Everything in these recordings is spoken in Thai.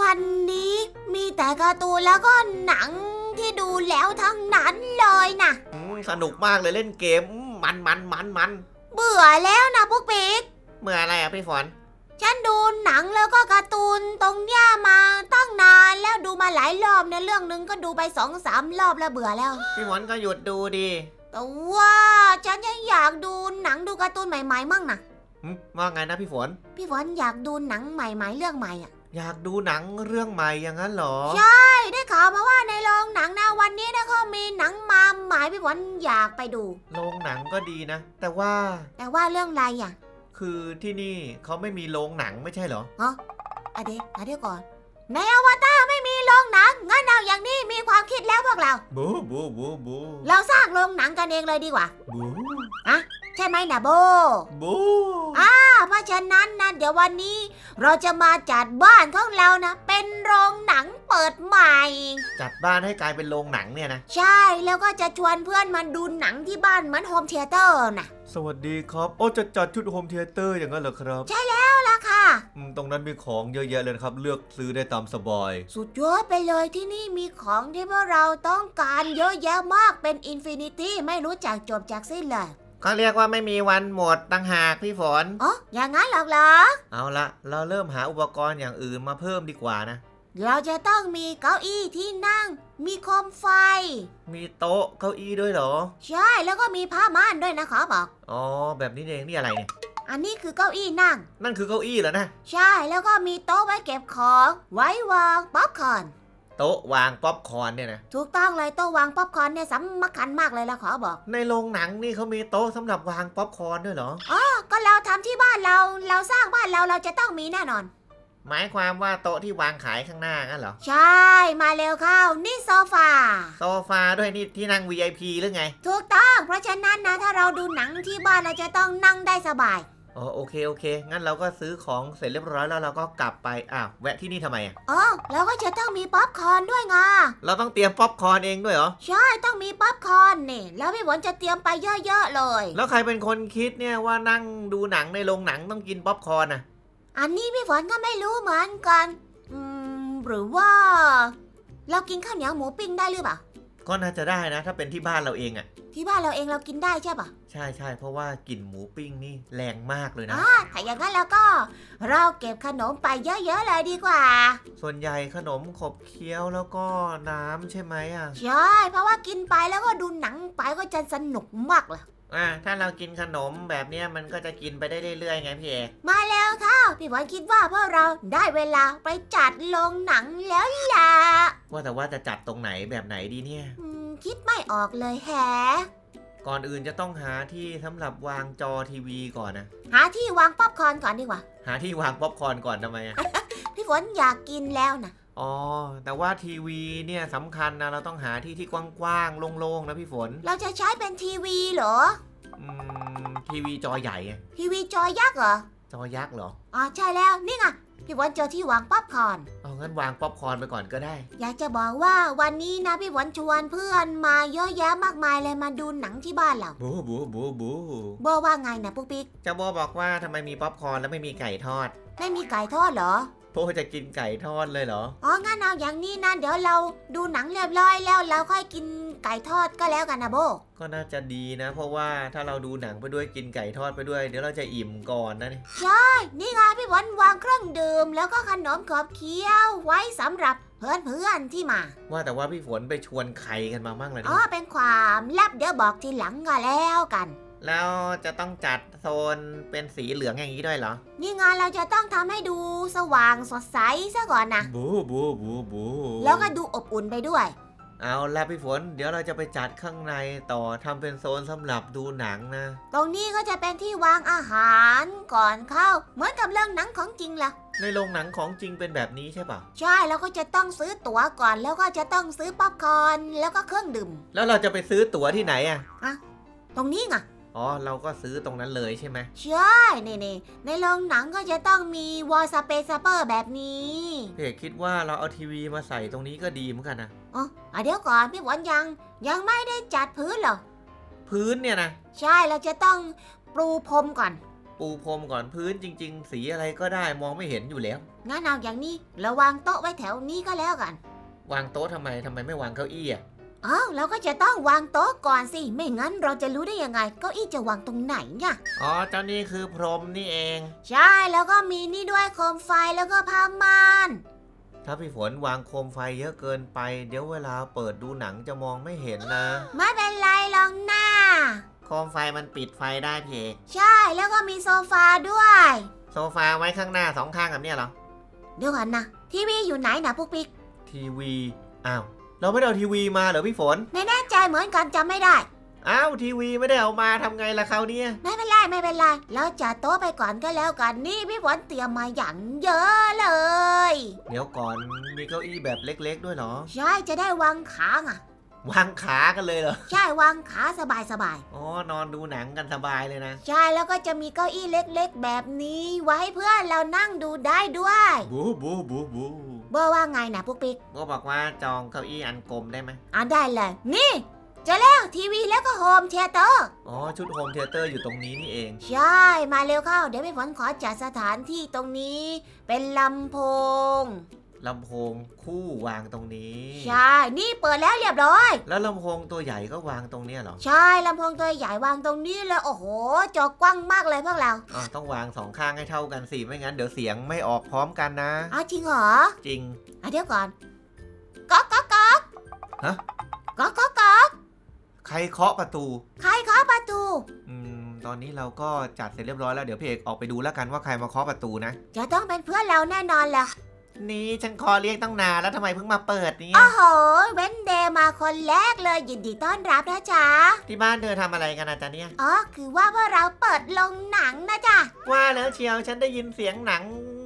วันนี้มีแต่การ์ตูนแล้วก็หนังที่ดูแล้วทั้งนั้นเลยนะอืมสนุกมากเลยเล่นเกมอืมมันมันมันมันเบื่อแล้วนะพวกปิ๊กเมื่ออะไรอะพี่ฝนฉันดูหนังแล้วก็การ์ตูนตรงเนี้ยมาตั้งนานแล้วดูมาหลายรอบเนี่ยเรื่องหนึงก็ดูไปสองสามรอบแล้วเบื่อแล้ว พี่ฝนก็หยุดดูดีแต่ว่าฉันยังอยากดูหนังดูการ์ตูนใหม่ๆมั่งนะอืมว่าไงนะพี่ฝนพี่ฝนอยากดูหนังใหม่ๆเรื่องใหม่อะ อยากดูหนังเรื่องใหม่อย่างนั้นเหรอ ใช่ ได้ข่าวมาว่าในโรงหนังนะวันนี้นะเขามีหนังมาใหม่พี่ฝนอยากไปดู โรงหนังก็ดีนะ แต่ว่าแต่ว่าเรื่องอะไรอะคือที่นี่เขาไม่มีโรงหนังไม่ใช่เหรออะเดี๋ยวอะเดี๋ยวก่อน ในอวตารไม่มีโรงหนัง งั้นเอาอย่างนี้มีความคิดแล้วพวกเรา บูบูบูบูเราสร้างโรงหนังกันเองเลยดีกว่า บูใช่ไหมนะโบ บูอ่าเพราะฉะนั้นนะเดี๋ยววันนี้เราจะมาจัดบ้านของเรานะ เป็นโรงหนังเปิดใหม่ จัดบ้านให้กลายเป็นโรงหนังเนี่ยนะ ใช่แล้วก็จะชวนเพื่อนมาดูหนังที่บ้านเหมือนโฮมเทเตอร์นะสวัสดีครับ โอ้จะจัดชุดโฮมเทเตอร์อย่างนั้นเหรอครับเอาละค่ะ อืมตรงนั้นมีของเยอะแยะเลยนะครับ เลือกซื้อได้ตามสบาย สุดยอดไปเลยที่นี่มีของที่พวกเราต้องการเยอะแยะมากเป็นอินฟินิตี้ไม่รู้จักจบจากสิ้นเลย เขาเรียกว่าไม่มีวันหมดตั้งหากพี่ฝน อ๋ออย่างนั้นหรอกเหรอ เอาละเราเริ่มหาอุปกรณ์อย่างอื่นมาเพิ่มดีกว่านะ เราจะต้องมีเก้าอี้ที่นั่ง มีโคมไฟ มีโต๊ะเก้าอี้ด้วยเหรอ ใช่แล้วก็มีผ้าม่านด้วยนะขอบอก อ๋อ แบบนี้เองนี่อะไรเนี่ย อันนี้คือเก้าอี้นั่ง นั่นคือเก้าอี้เหรอนะ ใช่แล้วก็มีโต๊ะไว้เก็บของ ไว้วางป๊อปคอร์น โต๊ะวางป๊อปคอร์นเนี่ยนะ ถูกต้องเลยโต๊ะวางป๊อปคอร์นเนี่ยสำคัญมากเลยละขอบอก ในโรงหนังนี่เขามีโต๊ะสำหรับวางป๊อปคอร์นด้วยเหรอ ก็เราทำที่บ้านเรา เราสร้างบ้านเราเราจะต้องมีแน่นอน หมายความว่าโต๊ะที่วางขายข้างหน้างั้นเหรอ ใช่ มาเร็วเข้า นี่โซฟา โซฟาด้วยนี่ที่นั่ง VIP หรือไง ถูกต้อง เพราะฉะนั้นนะถ้าเราดูหนังที่บ้านเราจะต้องนั่งได้สบาย อ๋อโอเคโอเค งั้นเราก็ซื้อของเสร็จเรียบร้อยแล้วเราก็กลับไปอ้าวแวะที่นี่ทำไมอะอ๋อแล้วก็จะต้องมีป๊อปคอร์นด้วยไงเราต้องเตรียมป๊อปคอร์นเองด้วยเหรอใช่ต้องมีป๊อปคอร์นนี่ แล้วพี่ฝนจะเตรียมไปเยอะๆเลย แล้วใครเป็นคนคิดเนี่ยว่านั่งดูหนังในโรงหนังต้องกินป๊อปคอร์นอะอันนี้พี่ฝนก็ไม่รู้เหมือนกัน อืมหรือว่า เรากินข้าวเหนียวหมูปิ้งได้หรือเปล่า ก็น่าจะได้นะ ถ้าเป็นที่บ้านเราเองอะ ที่บ้านเราเองเรากินได้ใช่ปะใช่ใช่เพราะว่ากลิ่นหมูปิ้งนี่แรงมากเลยนะ อ่าถ้าอย่างนั้นแล้วก็ เราเก็บขนมไปเยอะๆเลยดีกว่า ส่วนใหญ่ขนมขบเคี้ยวแล้วก็น้ำใช่ไหมอะ ใช่ เพราะว่ากินไปแล้วก็ดูหนังไปก็จะสนุกมากเลย อะถ้าเรากินขนมแบบเนี้ยมันก็จะกินไปได้เรื่อยๆไงพี่เอกมาแล้วค่ะพี่ฝนคิดว่าพวกเราได้เวลาไปจัดโรงหนังแล้วล่ะว่าแต่ว่าจะจัดตรงไหนแบบไหนดีเนี่ย อืมคิดไม่ออกเลยแฮะ ก่อนอื่นจะต้องหาที่สำหรับวางจอทีวีก่อนนะ หาที่วางป๊อปคอร์นก่อนดีกว่า หาที่วางป๊อปคอร์นก่อนทำไมอะพี่ฝนอยากกินแล้วนะ อ๋อ แต่ว่าทีวีเนี่ยสำคัญนะเราต้องหาที่ที่กว้างๆโล่งๆนะพี่ฝนเราจะใช้เป็นทีวีเหรอ อืมทีวีจอใหญ่อะทีวีจอยักษ์เหรอ จอยักษ์เหรออ๋อใช่แล้วนี่ไงพี่ฝนเจอที่วางป๊อปคอร์นเอางั้นวางป๊อปคอร์นไปก่อนก็ได้ อยากจะบอกว่าวันนี้นะพี่ฝนชวนเพื่อนมาเยอะแยะมากมายเลยมาดูหนังที่บ้านเราบูบูบูบูโบว่าไงนะปุ๊กปิ๊กเจ้าโบบอกว่าทำไมมีป๊อปคอร์นแล้วไม่มีไก่ทอด ไม่มีไก่ทอดเหรอ โบจะกินไก่ทอดเลยเหรอ อ๋อ งั้นเอาอย่างนี้นะ เดี๋ยวเราดูหนังเรียบร้อยแล้วเราค่อยกินไก่ทอดก็แล้วกันนะโบ ก็น่าจะดีนะ เพราะว่าถ้าเราดูหนังไปด้วยกินไก่ทอดไปด้วย เดี๋ยวเราจะอิ่มก่อนนะนี่นี่ไงพี่ฝนวางเครื่องดื่ม แล้วก็ขนมขบเคี้ยวไว้สำหรับเพื่อนเพื่อนๆที่มา ว่าแต่ว่าพี่ฝนไปชวนใครกันมามั่งเลยอ๋อนี่เป็นความลับเดี๋ยวบอกทีหลังก็แล้วกัน แล้วจะต้องจัดโซนเป็นสีเหลืองอย่างนี้ด้วยเหรอ นี่ไงเราจะต้องทำให้ดูสว่างสดใสซะก่อนนะ บูบูบูบูแล้วก็ดูอบอุ่นไปด้วย เอาละพี่ฝน เดี๋ยวเราจะไปจัดข้างในต่อทำเป็นโซนสำหรับดูหนังนะ ตรงนี้ก็จะเป็นที่วางอาหารก่อนเข้า เหมือนกับเรื่องหนังของจริงล่ะ ในโรงหนังของจริงเป็นแบบนี้ใช่ปะใช่แล้วก็จะต้องซื้อตั๋วก่อน แล้วก็จะต้องซื้อป๊อปคอร์นแล้วก็เครื่องดื่ม แล้วเราจะไปซื้อตั๋วที่ไหนอะตรงนี้ไง อ๋อ เราก็ซื้อตรงนั้นเลยใช่ไหมใช่นี่นี่ในโรงหนังก็จะต้องมีวอลสเปซเปอร์แบบนี้พี่เอกคิดว่าเราเอาทีวีมาใส่ตรงนี้ก็ดีเหมือนกันนะอ๋ออะเดี๋ยวก่อนพี่หวันยังยังไม่ได้จัดพื้นเหรอ พื้นเนี่ยนะ ใช่เราจะต้องปรูพรมก่อน ปูพรมก่อนพื้นจริง ๆ สีอะไรก็ได้มองไม่เห็นอยู่แล้วงั้นเอาอย่างนี้เราวางโต๊ะไว้แถวนี้ก็แล้วกัน วางโต๊ะทำไมทำไมไม่วางเก้าอี้อะ อ้าวเราก็จะต้องวางโต๊ะก่อนสิ ไม่งั้นเราจะรู้ได้ยังไง เก้าอี้จะวางตรงไหนเนี่ยอ๋อเจ้านี่คือพรมนี่เอง ใช่แล้วก็มีนี่ด้วยโคมไฟแล้วก็ผ้าม่าน ถ้าพี่ฝนวางโคมไฟเยอะเกินไป เดี๋ยวเวลาเปิดดูหนังจะมองไม่เห็นนะ ไม่เป็นไรหรอกนะโคมไฟมันปิดไฟได้เพใช่แล้วก็มีโซฟาด้วย โซฟาไว้ข้างหน้าสองข้างแบบเนี้ยเหรอ เดี๋ยวก่อนนะ ทีวีอยู่ไหนนะปุ๊กปิ๊ก ทีวี อ้าว เราไม่ได้เอาทีวีมาเหรอพี่ฝน ไม่แน่ใจเหมือนกันจำไม่ได้ อ้าวทีวีไม่ได้เอามาทำไงล่ะเขาวเนี่ยไม่เป็นไรไม่เป็นไรเราจัดโต๊ะไปก่อนก็แล้วกันนี่พี่ฝนเตรียมมาอย่างเยอะเลย เดี๋ยวก่อนมีเก้าอี้แบบเล็ก ๆ ด้วยเหรอ ใช่จะได้วางขาอะ วางขากันเลยเหรอ ใช่วางขาสบายสบายอ๋อ นอนดูหนังกันสบายเลยนะๆใช่แล้วก็จะมีเก้าอี้เล็กๆ แบบนี้ ไว้เพื่อเรานั่งดูได้ด้วยบูบูบูบูเบอร์ว่าไงนะปุ๊กปิ๊กก็บอกว่าจองเก้าอี้อันกลมได้ไหมอะได้เลย นี่เจะแล้วทีวีแล้วก็โฮมเทเตอร์ อ๋อ ชุดโฮมเทเตอร์อยู่ตรงนี้นี่เอง ใช่ มาเร็วเข้า เดี๋ยวพี่ฝนขอจัดสถานที่ตรงนี้ เป็นลำโพง ลำโพงคู่วางตรงนี้ ใช่ นี่เปิดแล้วเรียบร้อย แล้วลำโพงตัวใหญ่ก็วางตรงเนี้ยเหรอใช่ลำโพงตัวใหญ่วางตรงนี้เลยโอ้โห จอกว้างมากเลยพวกเราอ๋อต้องวางสองข้างให้เท่ากันสิไม่งั้นเดี๋ยวเสียงไม่ออกพร้อมกันนะ อ้าวจริงเหรอจริง อะเดี๋ยวก่อนก๊อกก๊อกก๊อกฮะ ก๊อกก๊อกก๊อกใครเคาะประตู ใครเคาะประตู อืม ตอนนี้เราก็จัดเสร็จเรียบร้อยแล้วเดี๋ยวพี่เอกออกไปดูแล้วกันว่าใครมาเคาะประตูนะ จะต้องเป็นเพื่อนเราแน่นอนแหละ นี่ฉันคอเรียกตั้งนานแล้วทำไมเพิ่งมาเปิดเนี่ยโอ้โห เว้นเดย์มาคนแรกเลยยินดีต้อนรับนะจ๊ะ ที่บ้านเธอทำอะไรกันนะจ๊ะเนี่ยอ๋อ คือว่าพวกเราเปิดลงหนังนะจ๊ะ ว่าแล้วเชียวฉันได้ยินเสียงหนัง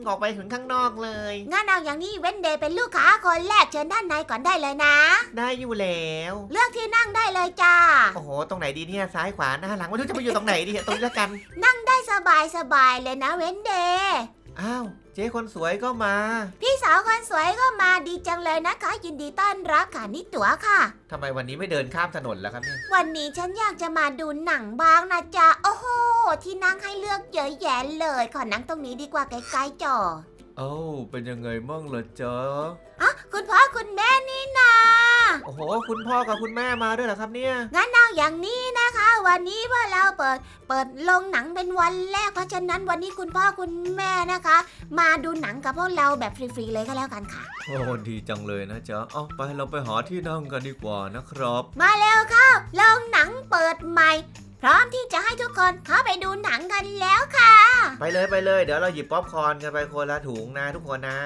ออกไปถึงข้างนอกเลย งั้นเอาอย่างนี้เว้นเดย์เป็นลูกค้าคนแรกเชิญด้านในก่อนได้เลยนะ ได้อยู่แล้ว เลือกที่นั่งได้เลยจ้า โอ้โห ตรงไหนดีเนี่ยซ้ายขวาหน้าหลังไม่รู้จะไปอยู่ตรงไหนดีตรงนี้ละกันได้สบายสบายๆเลยนะเว้นเดย์ อ้าวเจ๊คนสวยก็มา พี่สาวคนสวยก็มาดีจังเลยนะคะ ยินดีต้อนรับค่ะนี่ตั๋วค่ะ ทำไมวันนี้ไม่เดินข้ามถนนล่ะครับเนี่ยวันนี้ฉันอยากจะมาดูหนังบ้างนะจ๊ะโอ้โหที่นั่งให้เลือกเยอะแยะเลย ขอนั่งตรงนี้ดีกว่าใกล้ๆจอเอ้าเป็นยังไงมั่งล่ะจ๊ะ อะคุณพ่อคุณแม่นี่นา โอ้โห คุณพ่อกับคุณแม่มาด้วยเหรอครับเนี่ย งั้นเอาอย่างนี้นะคะ วันนี้พวกเราเปิดเปิดโรงหนังเป็นวันแรกเพราะฉะนั้นวันนี้คุณพ่อคุณแม่นะคะ มาดูหนังกับพวกเราแบบฟรีๆเลยก็แล้วกันค่ะ โอ้ดีจังเลยนะจ๊ะเอาไปเราไปหาที่นั่งกันดีกว่านะครับ มาเร็วเข้าโรงหนังเปิดใหม่ พร้อมที่จะให้ทุกคนเข้าไปดูหนังกันแล้วค่ะ ไปเลยไปเลย เดี๋ยวเราหยิบป๊อปคอร์นกันไปคนละถุงนะทุกคนนะ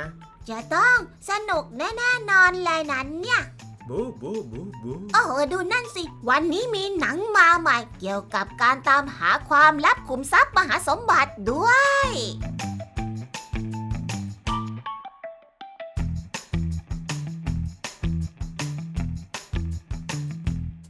จะต้องสนุกแน่ๆนอนเลยนั้นเนี่ย บูบูบูบูโอ้โหดูนั่นสิ วันนี้มีหนังมาใหม่เกี่ยวกับการตามหาความลับขุมทรัพย์มหาสมบัติด้วย